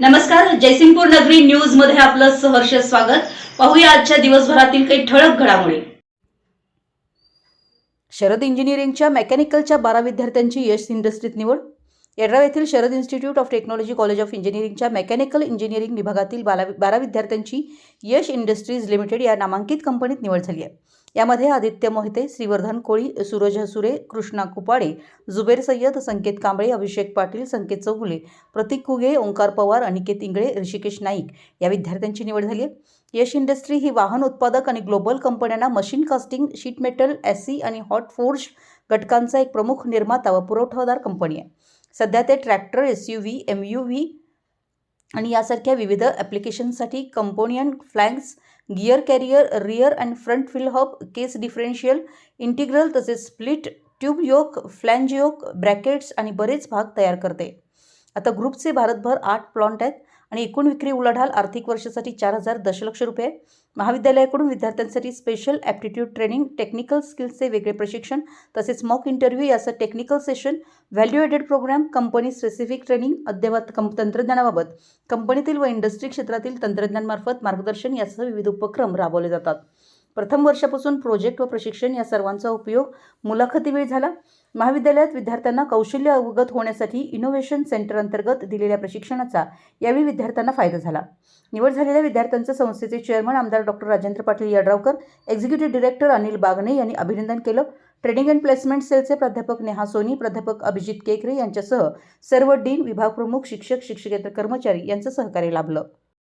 नमस्कार जयसिंगपूर नगरी न्यूजमध्ये आपलं सहर्ष स्वागत. पाहूया आजच्या दिवसभरातील काही ठळक घडामोडी. शरद इंजिनिअरिंगच्या मेकॅनिकलच्या बारा विद्यार्थ्यांची यश इंडस्ट्रीत निवड? येड्राव येथील Sharad institute of technology college of इंजिनिअरिंगच्या मेकॅनिकल इंजिनिअरिंग विभागातील बारा बारा विद्यार्थ्यांची यश इंडस्ट्रीज लिमिटेड या नामांकित कंपनीत निवड झाली आहे. यामध्ये आदित्य मोहिते श्रीवर्धन कोळी सूरज हसुरे कृष्णा कुपाडे जुबेर सय्यद संकेत कांबळे अभिषेक पाटील संकेत चौगुले प्रतीक कुगे ओंकार पवार अनिकेत इंगळे ऋषिकेश नाईक या विद्यार्थ्यांची निवड झाली आहे. यश इंडस्ट्री ही वाहन उत्पादक आणि ग्लोबल कंपन्यांना machine casting sheet metal AC आणि हॉट फोर्ज घटकांचा एक प्रमुख निर्माता व पुरवठादार कंपनी आहे. सध्या ते tractor S U V M U V आणि यासारख्या विविध ॲप्लिकेशनसाठी component flags gear carrier rear and front fill hub case differential integral तसेच split tube yoke flange yoke brackets आणि बरेच भाग तयार करते. आता ग्रुपचे भारतभर आठ प्लॉन्ट आहेत. आणि एकूण विक्री उलाढाल आर्थिक वर्षासाठी चार हजार दशलक्ष रुपये. महाविद्यालयाकडून विद्यार्थ्यांसाठी स्पेशल ॲप्टिट्यूड ट्रेनिंग टेक्निकल स्किल्सचे वेगळे प्रशिक्षण तसेच मॉक इंटरव्ह्यू याचं technical session value added program company specific training अद्ययावत कं तंत्रज्ञानाबाबत. कंपनीतील व इंडस्ट्री क्षेत्रातील तंत्रज्ञानमार्फत मार्गदर्शन यासह विविध उपक्रम राबवले जातात. प्रथम वर्षापासून प्रोजेक्ट व प्रशिक्षण या सर्वांचा उपयोग मुलाखतीवेळी झाला. महाविद्यालयात विद्यार्थ्यांना कौशल्य अवगत होण्यासाठी इनोव्हेशन सेंटर अंतर्गत दिलेल्या प्रशिक्षणाचा यावेळी विद्यार्थ्यांना फायदा झाला. निवड झालेल्या विद्यार्थ्यांचं संस्थेचे चेअरमन आमदार doctor Rajendra Patil Yadravkar executive director Anil Bagne यांनी अभिनंदन केलं. ट्रेनिंग अँड प्लेसमेंट सेलचे प्राध्यापक नेहा सोनी प्राध्यापक अभिजित केकरे यांच्यासह सर्व डीन विभाग प्रमुख शिक्षक शिक्षकेतर कर्मचारी यांचं सहकार्य लाभलं.